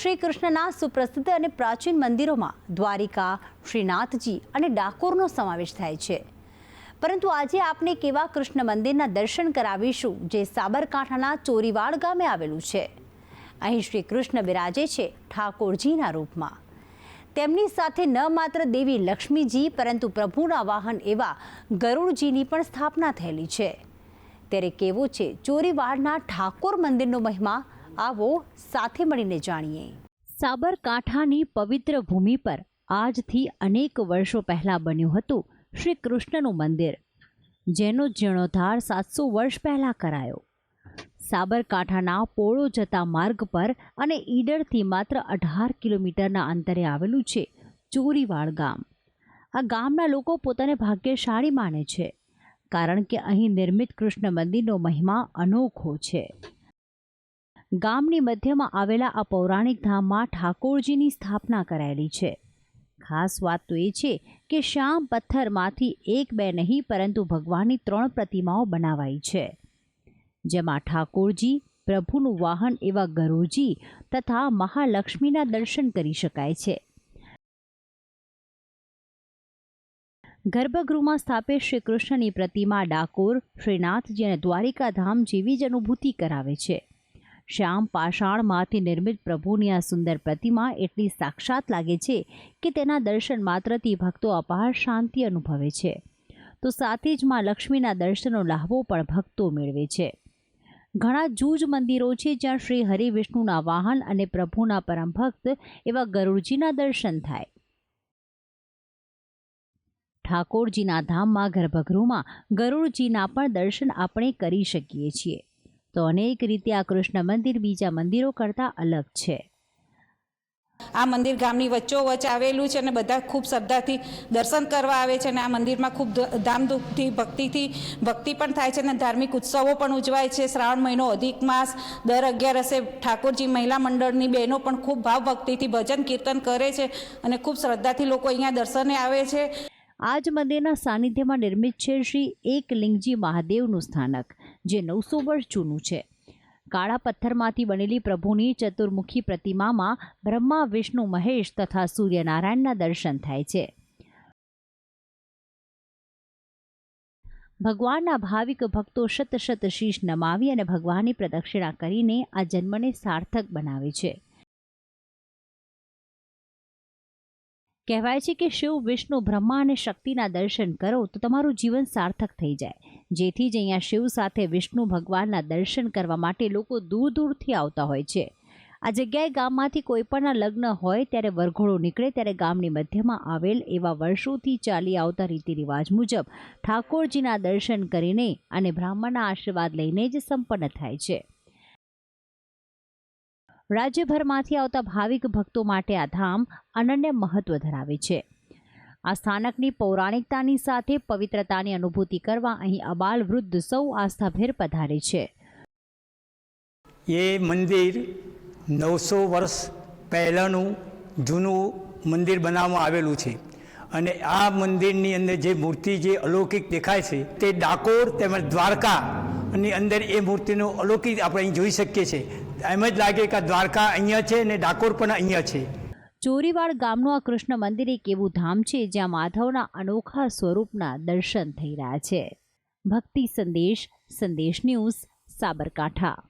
શ્રી કૃષ્ણના સુપ્રસિદ્ધ અને પ્રાચીન મંદિરોમાં દ્વારિકા, શ્રીનાથજી અને ડાકોરનો સમાવેશ થાય છે. પરંતુ આજે આપણે કેવા કૃષ્ણ મંદિરના દર્શન કરાવીશું જે સાબરકાંઠાના ચોરીવાડ ગામે આવેલું છે. અહીં શ્રી કૃષ્ણ બિરાજે છે ઠાકોરજીના રૂપમાં. તેમની સાથે ન માત્ર દેવી લક્ષ્મીજી, પરંતુ પ્રભુના વાહન એવા ગરુડજીની પણ સ્થાપના થયેલી છે. ત્યારે કેવો છે ચોરીવાડના ઠાકોર મંદિરનો મહિમા? આવો સાથે મળીને જાણીએ. સાબરકાંઠાની પવિત્ર ભૂમિ પર આજથી અનેક વર્ષો પહેલાં બન્યું હતું શ્રી કૃષ્ણનું મંદિર, જેનો જીર્ણોદ્ધાર સાતસો વર્ષ પહેલાં કરાયો. સાબરકાંઠાના પોળો જતા માર્ગ પર અને ઈડરથી માત્ર અઢાર કિલોમીટરના અંતરે આવેલું છે ચોરીવાડ ગામ. આ ગામના લોકો પોતાને ભાગ્યશાળી માને છે, કારણ કે અહીં નિર્મિત કૃષ્ણ મંદિરનો મહિમા અનોખો છે. ગામની મધ્યમાં આવેલા આ પૌરાણિક ધામમાં ઠાકોરજીની સ્થાપના કરાયેલી છે. ખાસ વાત તો એ છે કે શ્યામ પથ્થરમાંથી એક બે નહીં, પરંતુ ભગવાનની ત્રણ પ્રતિમાઓ બનાવાઈ છે. જેમાં ઠાકોરજી, પ્રભુનું વાહન એવા ગરુજી તથા મહાલક્ષ્મીના દર્શન કરી શકાય છે. ગર્ભગૃહમાં સ્થાપિત શ્રી કૃષ્ણની પ્રતિમા ડાકોર શ્રીનાથજી અને દ્વારિકા ધામ જેવી જ અનુભૂતિ કરાવે છે. શ્યામ પાષાણમાંથી નિર્મિત પ્રભુની આ સુંદર પ્રતિમા એટલી સાક્ષાત લાગે છે કે તેના દર્શન માત્રથી ભક્તો અપાર શાંતિ અનુભવે છે. તો સાથે જ માં લક્ષ્મીના દર્શનનો લાહવો પણ ભક્તો મેળવે છે. ઘણા જૂજ મંદિરો છે જ્યાં શ્રી હરિ વિષ્ણુના વાહન અને પ્રભુના પરમ ભક્ત એવા ગરુડજીના દર્શન થાય. ઠાકોરજીના ધામમાં ગર્ભગૃહમાં ગરુડજીના પણ દર્શન આપણે કરી શકીએ છીએ. તો અનેક રીતે આ કૃષ્ણ મંદિર બીજા મંદિરો કરતાં અલગ છે. આ મંદિર ગામની વચ્ચોવચ આવેલું છે અને બધા ખૂબ શ્રદ્ધાથી દર્શન કરવા આવે છે અને આ મંદિરમાં ખૂબ ધામધૂમથી, ભક્તિથી, ભક્તિ પણ થાય છે અને ધાર્મિક ઉત્સવો પણ ઉજવાય છે. શ્રાવણ મહિનો અધિક માસ, દર અગિયારસે ઠાકોરજી મહિલા મંડળની બહેનો પણ ખૂબ ભાવ ભક્તિથી ભજન કીર્તન કરે છે અને ખૂબ શ્રદ્ધાથી લોકો અહીંયા દર્શને આવે છે. આ જ મંદિરના સાનિધ્યમાં નિર્મિત છે શ્રી એકલિંગજી મહાદેવનું સ્થાનક, જે નવસો વર્ષ જૂનું છે. કાળા પથ્થરમાંથી બનેલી પ્રભુની ચતુર્મુખી પ્રતિમામાં બ્રહ્મા, વિષ્ણુ, મહેશ તથા સૂર્યનારાયણના દર્શન થાય છે. ભગવાનના ભાવિક ભક્તો શત શત શીશ નમાવી અને ભગવાનની પ્રદક્ષિણા કરીને આ જન્મને સાર્થક બનાવે છે. કહેવાય છે કે શિવ, વિષ્ણુ, બ્રહ્મા અને શક્તિના દર્શન કરો તો તમારું જીવન સાર્થક થઈ જાય. જેથી જ અહીંયા શિવ સાથે વિષ્ણુ ભગવાનના દર્શન કરવા માટે લોકો દૂર દૂરથી આવતા હોય છે. આ જગ્યાએ ગામમાંથી કોઈ પણના લગ્ન હોય ત્યારે વરઘોડો નીકળે ત્યારે ગામની મધ્યમાં આવેલ એવા વર્ષોથી ચાલી આવતા રીતિ રિવાજ મુજબ ઠાકોરજીના દર્શન કરીને અને બ્રાહ્મણના આશીર્વાદ લઈને જ સંપન્ન થાય છે. રાજ્યભરમાંથી આવતા ભાવિક ભક્તો માટે આ ધામ અનન્ય મહત્વ ધરાવે છે. આ સ્થાનકની પૌરાણિકતાની સાથે પવિત્રતાની અનુભૂતિ કરવા અહીં અબાલ વૃદ્ધ સૌ આસ્થાભેર પધારે છે. એ મંદિર નવસો વર્ષ પહેલાંનું જૂનું મંદિર બનાવવામાં આવેલું છે અને આ મંદિરની અંદર જે મૂર્તિ જે અલૌકિક દેખાય છે તે ડાકોર તેમજ દ્વારકા ની અંદર એ મૂર્તિનું અલૌકિક આપણે અહીં જોઈ શકીએ છીએ. એમ જ લાગે કે દ્વારકા અહીંયા છે અને ડાકોર પણ અહીંયા છે. ચોરીવાડ ગામનું આ કૃષ્ણ મંદિર એક એવું ધામ છે જ્યાં માધવના અનોખા સ્વરૂપના દર્શન થઈ રહ્યા છે. ભક્તિ સંદેશ સંદેશ ન્યૂઝ, સાબરકાંઠા.